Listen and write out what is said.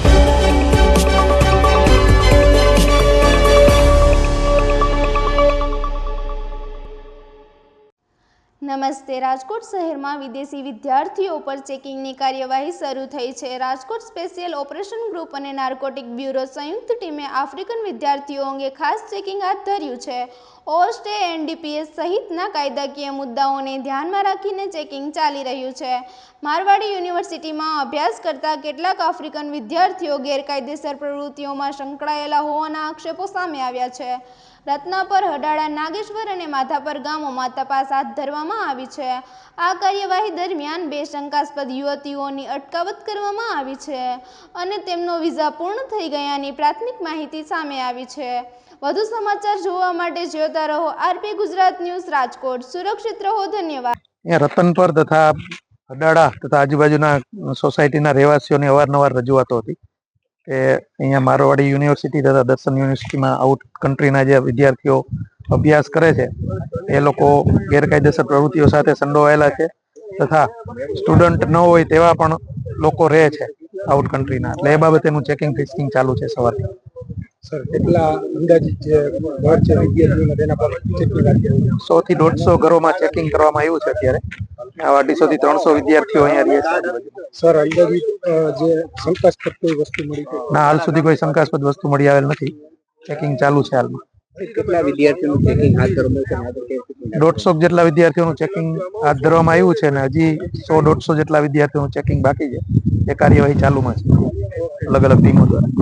Thank you. નમસ્તે. રાજકોટ શહેરમાં વિદેશી વિદ્યાર્થીઓ પર ચેકિંગની કાર્યવાહી શરૂ થઈ છે. રાજકોટ સ્પેશિયલ ઓપરેશન ગ્રુપ અને નાર્કોટિક બ્યુરો સંયુક્ત ટીમે આફ્રિકન વિદ્યાર્થીઓ અંગે ખાસ ચેકિંગ હાથ ધર્યું છે. ઓસ્ટે એનડીપીએસ સહિતના કાયદાકીય મુદ્દાઓને ધ્યાનમાં રાખીને ચેકિંગ ચાલી રહ્યું છે. મારવાડી યુનિવર્સિટીમાં અભ્યાસ કરતા કેટલાક આફ્રિકન વિદ્યાર્થીઓ ગેરકાયદેસર પ્રવૃત્તિઓમાં સંકળાયેલા હોવાના આક્ષેપો સામે આવ્યા છે. રત્નાપર હડાળા નાગેશ્વર અને માધાપર ગામોમાં તપાસ હાથ ધરવામાં આવી છે. આ કાર્યવાહી દરમિયાન બે શંકાસ્પદ યુવતીઓની અટકાવત કરવામાં આવી છે અને તેમનો વિઝા પૂર્ણ થઈ ગયાની પ્રાથમિક માહિતી સામે આવી છે. વધુ સમાચાર જોવા માટે જોતા રહો આરપી ગુજરાત ન્યૂઝ રાજકોટ. સુરક્ષિત રહો, ધન્યવાદ. રતનપર તથા અડાળા તથા આજુબાજુના સોસાયટીના રહેવાસીઓની અવારનવાર રજૂઆતો હતી. કે અહીંયા મારવાડી યુનિવર્સિટી તથા દર્શન યુનિવર્સિટીમાં આઉટ કન્ટ્રીના જે વિદ્યાર્થીઓ અભ્યાસ કરે છે, એ લોકો ગેરકાયદેસર પ્રવૃત્તિઓ સાથે સંડોવાયેલા છે તથા સ્ટુડન્ટ ન હોય તેવા પણ લોકો રહે છે આઉટ કન્ટ્રીના. એટલે એ બાબતેનું ચેકિંગ ફિસ્કિંગ ચાલુ છે સવારથી. સર કેટલા અંદાજિત જે ઘર છે વિદ્યાર્થીઓને તેના પર ચેકિંગ સો થી દોઢસો ઘરોમાં ચેકિંગ કરવામાં આવ્યું છે અત્યારે. આવા અઢીસો થી ત્રણસો વિદ્યાર્થીઓ અહીંયા રહે છે. સર અંદાજિત જે શંકાસ્પદ કોઈ વસ્તુ મળી છે? ના હાલ સુધી કોઈ શંકાસ્પદ વસ્તુ મળી આવેલ નથી. ચેકિંગ ચાલુ છે હાલમાં. કેટલા વિદ્યાર્થીઓનું ચેકિંગ હાથ ધરવામાં છે દોઢસો જેટલા વિદ્યાર્થીઓનું ચેકિંગ હાથ ધરવામાં આવ્યું છે અને હજી સો દોઢસો જેટલા વિદ્યાર્થીઓનું ચેકિંગ બાકી છે. એ કાર્યવાહી ચાલુમાં છે. અલગ અલગ ટીમો દ્વારા.